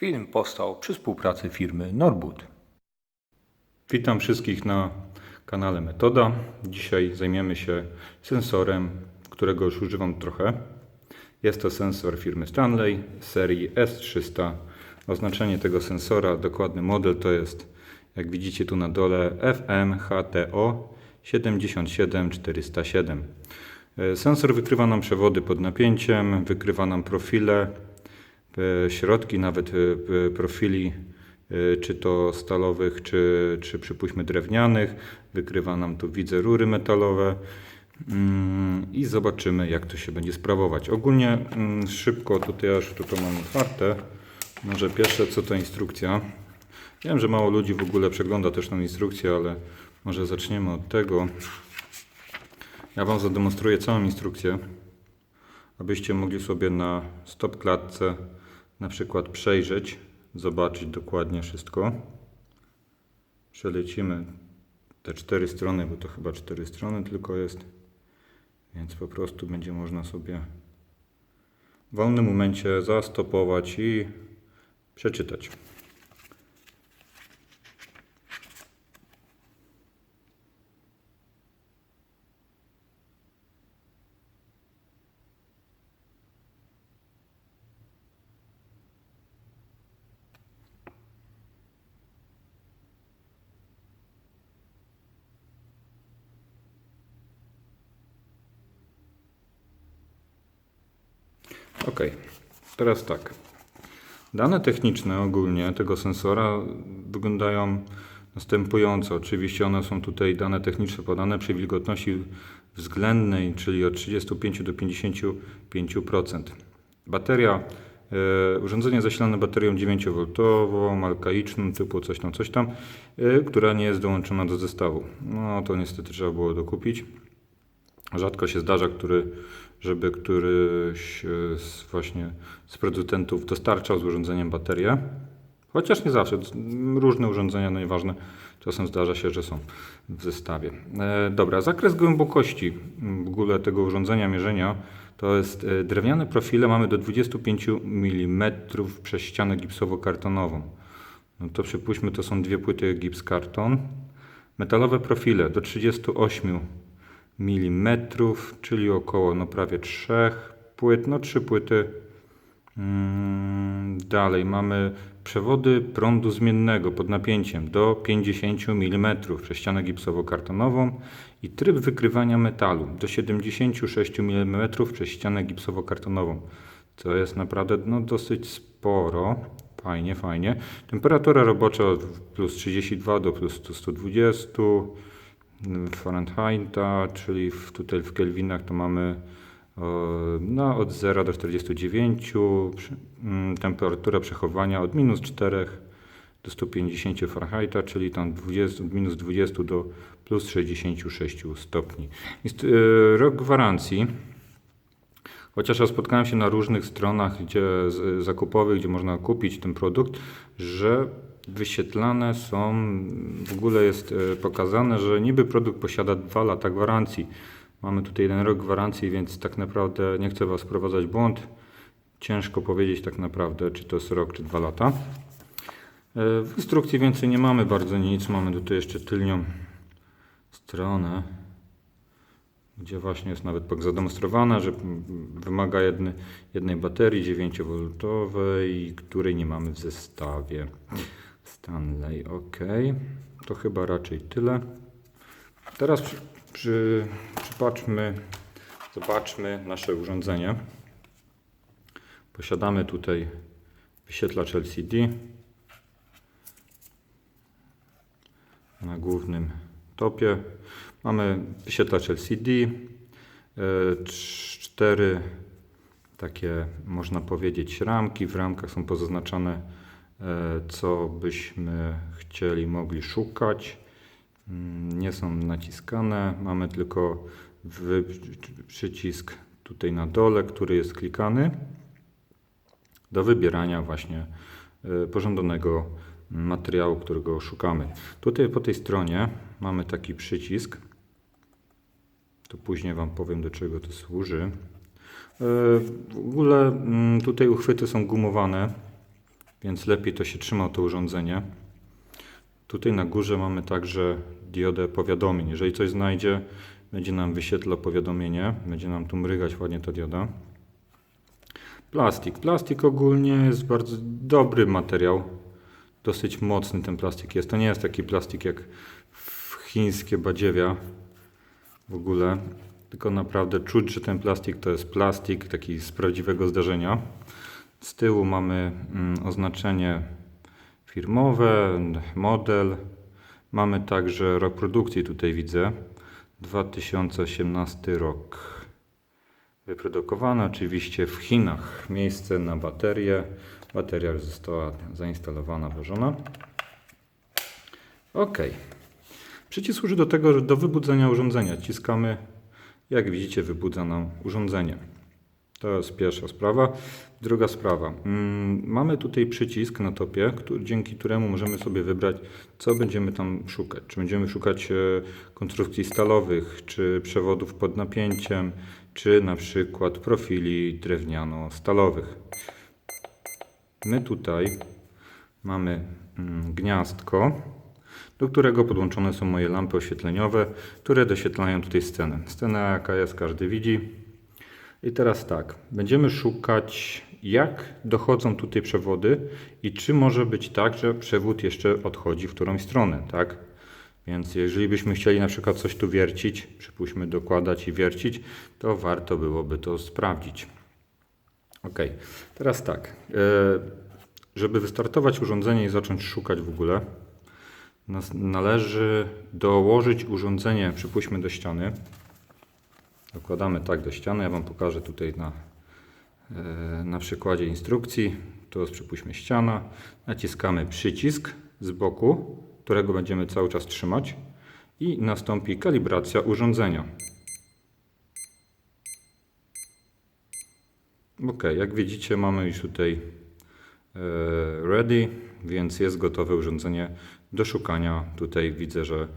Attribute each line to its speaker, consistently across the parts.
Speaker 1: Film powstał przy współpracy firmy Norwood.
Speaker 2: Witam wszystkich na kanale Metoda. Dzisiaj zajmiemy się sensorem, którego już używam trochę. Jest to sensor firmy Stanley serii S300. Oznaczenie tego sensora, dokładny model to jest, jak widzicie tu na dole, FMHTO 77407. E, Sensor wykrywa nam przewody pod napięciem, wykrywa nam profile, środki nawet e, profili, e, czy to stalowych, czy, czy przypuśćmy drewnianych. Wykrywa nam tu, widzę, rury metalowe. Mm, I zobaczymy, jak to się będzie sprawować. Ogólnie mm, szybko, tutaj aż tu to mam otwarte. Może pierwsze, co to instrukcja. Wiem, że mało ludzi w ogóle przegląda też tą instrukcję, ale może zaczniemy od tego. Ja Wam zademonstruję całą instrukcję, abyście mogli sobie na stop klatce na przykład przejrzeć, zobaczyć dokładnie wszystko. Przelecimy te cztery strony, bo to chyba cztery strony tylko jest, więc po prostu będzie można sobie w wolnym momencie zastopować i przeczytać. Ok, teraz tak. Dane techniczne ogólnie tego sensora wyglądają następująco. Oczywiście one są tutaj dane techniczne podane przy wilgotności względnej, czyli od 35 do 55%. Bateria, e, urządzenie zasilane baterią 9V, alkaiczną typu coś tam, coś tam, e, która nie jest dołączona do zestawu. No to niestety trzeba było dokupić. Rzadko się zdarza, który, żeby któryś e, z właśnie z producentów dostarczał z urządzeniem baterię. Chociaż nie zawsze. Różne urządzenia, no nieważne, czasem zdarza się, że są w zestawie. E, dobra, zakres głębokości w ogóle tego urządzenia mierzenia to jest e, drewniane profile mamy do 25 mm przez ścianę gipsowo-kartonową. No to przypuśćmy, to są dwie płyty gips karton. Metalowe profile do 38 mm, czyli około no prawie 3 płyt, no 3 płyty. Mm, Dalej mamy przewody prądu zmiennego pod napięciem do 50 mm przez ścianę gipsowo-kartonową i tryb wykrywania metalu do 76 mm przez ścianę gipsowo-kartonową. To jest naprawdę no, dosyć sporo. Fajnie, fajnie. Temperatura robocza plus 32 do plus 120 Fahrenheita, czyli w, tutaj w kelwinach to mamy e, no, od 0 do 49, przy- mm, temperatura przechowania od minus 4 do 150 Fahrenheita, czyli tam 20, od minus 20 do plus 66 stopni. Jest e, rok gwarancji. Chociaż ja spotkałem się na różnych stronach gdzie, zakupowych, gdzie można kupić ten produkt, że wyświetlane są, w ogóle jest e, pokazane, że niby produkt posiada 2 lata gwarancji. Mamy tutaj jeden rok gwarancji, więc tak naprawdę nie chcę Was wprowadzać błąd. Ciężko powiedzieć tak naprawdę, czy to jest rok, czy 2 lata. E, W instrukcji więcej nie mamy bardzo nic. Mamy tutaj jeszcze tylnią stronę gdzie właśnie jest nawet zademonstrowane, że wymaga jedny, jednej baterii 9V, której nie mamy w zestawie. Stanley, ok. To chyba raczej tyle. Teraz przy, przy, przypatrzmy, zobaczmy nasze urządzenie. Posiadamy tutaj wyświetlacz LCD na głównym topie. Mamy wyświetlacz LCD, e, cz- cztery takie, można powiedzieć, ramki. W ramkach są pozaznaczane, co byśmy chcieli, mogli szukać. Mm, Nie są naciskane. Mamy tylko przycisk tutaj na dole, który jest klikany do wybierania właśnie e, pożądanego materiału, którego szukamy. Tutaj po tej stronie mamy taki przycisk. To później Wam powiem, do czego to służy. E, W ogóle mm, tutaj uchwyty są gumowane. Więc lepiej to się trzyma to urządzenie. Tutaj na górze mamy także diodę powiadomień. Jeżeli coś znajdzie, będzie nam wyświetlał powiadomienie, będzie nam tu mrygać ładnie ta dioda. Plastik. Plastik ogólnie jest bardzo dobry materiał. Dosyć mocny ten plastik jest. To nie jest taki plastik jak chińskie badziewia w ogóle. Tylko naprawdę czuć, że ten plastik to jest plastik taki z prawdziwego zdarzenia. Z tyłu mamy mm, oznaczenie firmowe, model. Mamy także rok produkcji tutaj widzę. 2018 rok. Wyprodukowane oczywiście w Chinach. Miejsce na baterię. Bateria już została zainstalowana, włożona. OK. Przycisk służy do tego, do wybudzenia urządzenia ciskamy. Jak widzicie, wybudza nam urządzenie. To jest pierwsza sprawa. Druga sprawa. Mm, Mamy tutaj przycisk na topie, dzięki któremu możemy sobie wybrać, co będziemy tam szukać. Czy będziemy szukać e, konstrukcji stalowych, czy przewodów pod napięciem, czy na przykład profili drewniano-stalowych. My tutaj mamy mm, gniazdko, do którego podłączone są moje lampy oświetleniowe, które doświetlają tutaj scenę. Scena jaka jest, każdy widzi. I teraz tak, będziemy szukać, jak dochodzą tutaj przewody i czy może być tak, że przewód jeszcze odchodzi w którąś stronę, tak? Więc jeżeli byśmy chcieli na przykład coś tu wiercić, przypuśćmy dokładać i wiercić, to warto byłoby to sprawdzić. Ok, teraz tak, e, żeby wystartować urządzenie i zacząć szukać w ogóle, należy dołożyć urządzenie, przypuśćmy do ściany. Dokładamy tak do ściany. Ja Wam pokażę tutaj na, e, na przykładzie instrukcji. To jest przypuśćmy ściana. Naciskamy przycisk z boku, którego będziemy cały czas trzymać i nastąpi kalibracja urządzenia. Ok, jak widzicie mamy już tutaj e, ready, więc jest gotowe urządzenie do szukania. Tutaj widzę, że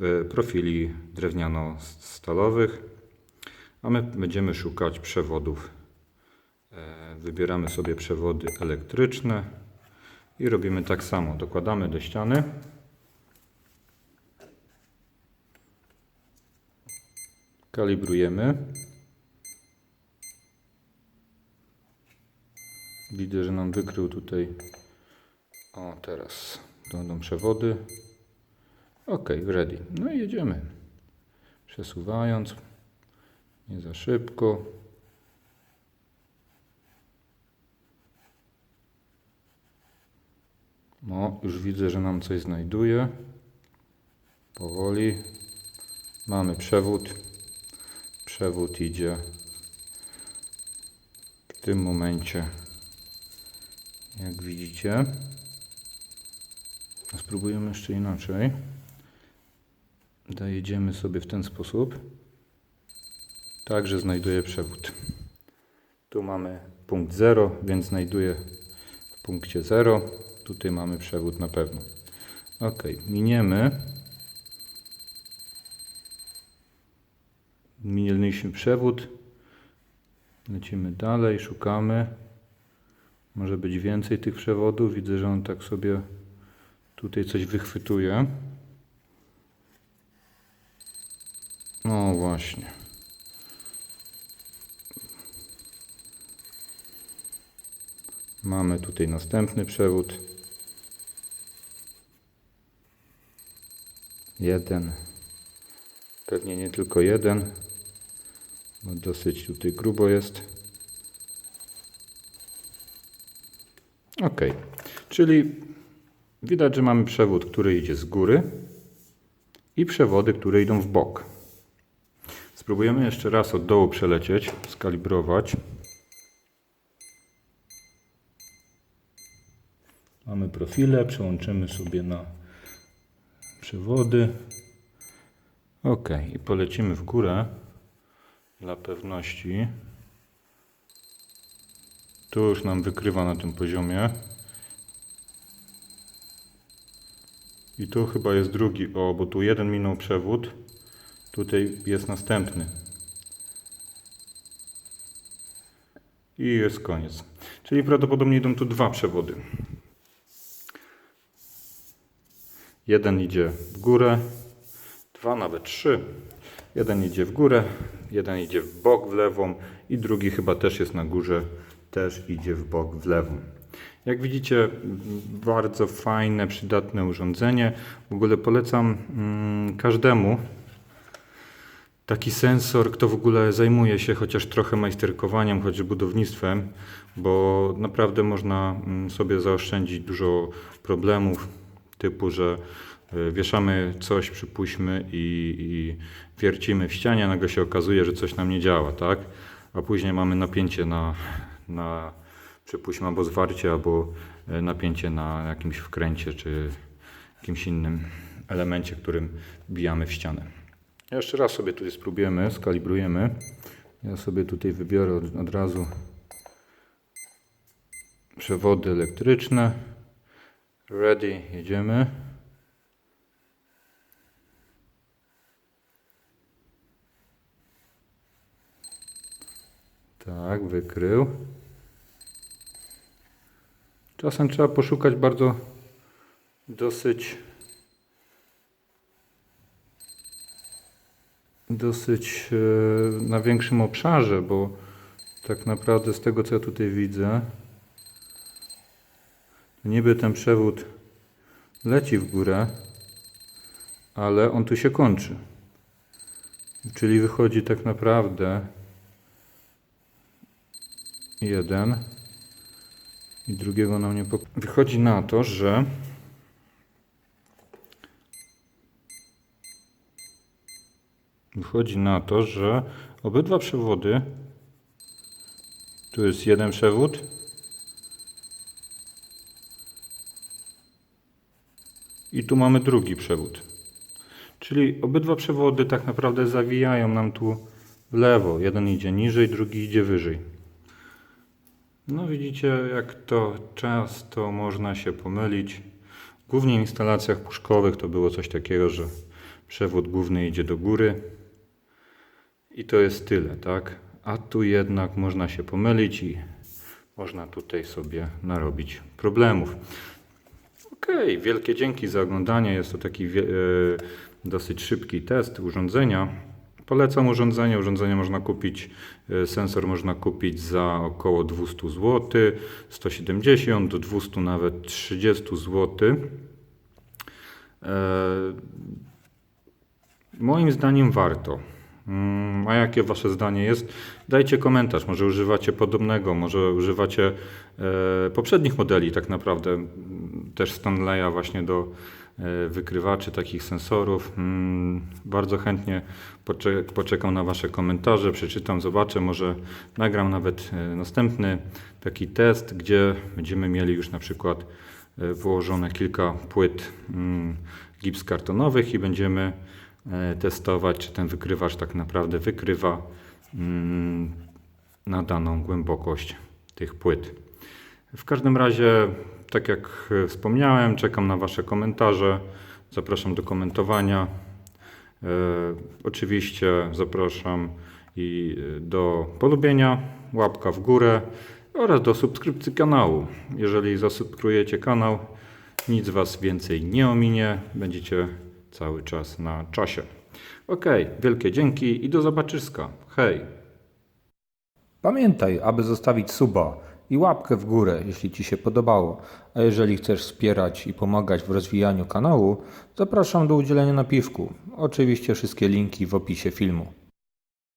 Speaker 2: e, profili drewniano-stalowych, a my będziemy szukać przewodów. E, Wybieramy sobie przewody elektryczne i robimy tak samo. Dokładamy do ściany. Kalibrujemy. Widzę, że nam wykrył tutaj. O, teraz będą przewody. Ok, ready. No i jedziemy. Przesuwając. Nie za szybko. No, już widzę, że nam coś znajduje. Powoli. Mamy przewód. Przewód idzie w tym momencie, jak widzicie. A Spróbujemy jeszcze inaczej. Dojedziemy sobie w ten sposób. Także znajduję przewód. Tu mamy punkt 0, więc znajduję w punkcie 0. Tutaj mamy przewód na pewno. Ok, miniemy. Minęliśmy przewód. Lecimy dalej, szukamy. Może być więcej tych przewodów. Widzę, że on tak sobie tutaj coś wychwytuje. No właśnie. Mamy tutaj następny przewód. Jeden. Pewnie nie tylko jeden, bo dosyć tutaj grubo jest. Ok, czyli widać, że mamy przewód, który idzie z góry i przewody, które idą w bok. Spróbujemy jeszcze raz od dołu przelecieć, skalibrować. Mamy profile, przełączymy sobie na przewody. Ok, i polecimy w górę dla pewności. Tu już nam wykrywa na tym poziomie. I tu chyba jest drugi, o, bo tu jeden minął przewód. Tutaj jest następny. I jest koniec. Czyli prawdopodobnie idą tu dwa przewody. Jeden idzie w górę, dwa, nawet trzy. Jeden idzie w górę, jeden idzie w bok w lewą i drugi chyba też jest na górze, też idzie w bok w lewą. Jak widzicie, bardzo fajne, przydatne urządzenie. W ogóle polecam mm, każdemu taki sensor, kto w ogóle zajmuje się chociaż trochę majsterkowaniem, chociaż budownictwem, bo naprawdę można mm, sobie zaoszczędzić dużo problemów, typu, że y, wieszamy coś, przypuśćmy i, i wiercimy w ścianie, a nagle się okazuje, że coś nam nie działa, tak? A później mamy napięcie na, na przypuśćmy albo zwarcie, albo y, napięcie na jakimś wkręcie, czy jakimś innym elemencie, którym bijamy w ścianę. Jeszcze raz sobie tutaj spróbujemy, skalibrujemy. Ja sobie tutaj wybiorę od, od razu przewody elektryczne. Ready, jedziemy. Tak, wykrył. Czasem trzeba poszukać bardzo dosyć dosyć e, na większym obszarze, bo tak naprawdę z tego co ja tutaj widzę, niby ten przewód leci w górę, ale on tu się kończy. Czyli wychodzi tak naprawdę jeden i drugiego nam nie pok- Wychodzi na to, że Wychodzi na to, że obydwa przewody, tu jest jeden przewód, i tu mamy drugi przewód. Czyli obydwa przewody tak naprawdę zawijają nam tu w lewo. Jeden idzie niżej, drugi idzie wyżej. No widzicie, jak to często można się pomylić. Głównie w instalacjach puszkowych to było coś takiego, że przewód główny idzie do góry, i to jest tyle, tak? A tu jednak można się pomylić i można tutaj sobie narobić problemów. Okej, wielkie dzięki za oglądanie. Jest to taki e, dosyć szybki test urządzenia. Polecam urządzenie. Urządzenie można kupić, e, sensor można kupić za około 200 zł, 170 do 200 nawet 30 zł. E, Moim zdaniem warto. Mm, A jakie wasze zdanie jest? Dajcie komentarz. Może używacie podobnego, może używacie poprzednich modeli tak naprawdę, też Stanleya właśnie do e, wykrywaczy takich sensorów. Mm, Bardzo chętnie pocze- poczekam na wasze komentarze, przeczytam, zobaczę, może nagram nawet e, następny taki test, gdzie będziemy mieli już na przykład e, wyłożone kilka płyt mm, gips kartonowych i będziemy testować, czy ten wykrywacz tak naprawdę wykrywa mm, na daną głębokość tych płyt. W każdym razie, tak jak e, wspomniałem, czekam na Wasze komentarze. Zapraszam do komentowania. E, oczywiście zapraszam i e, do polubienia, łapka w górę oraz do subskrypcji kanału. Jeżeli zasubskrybujecie kanał, nic Was więcej nie ominie. Będziecie cały czas na czasie. Ok, wielkie dzięki i do zobaczyska. Hej!
Speaker 1: Pamiętaj, aby zostawić suba i łapkę w górę, jeśli Ci się podobało. A jeżeli chcesz wspierać i pomagać w rozwijaniu kanału, zapraszam do udzielenia napiwku. Oczywiście wszystkie linki w opisie filmu.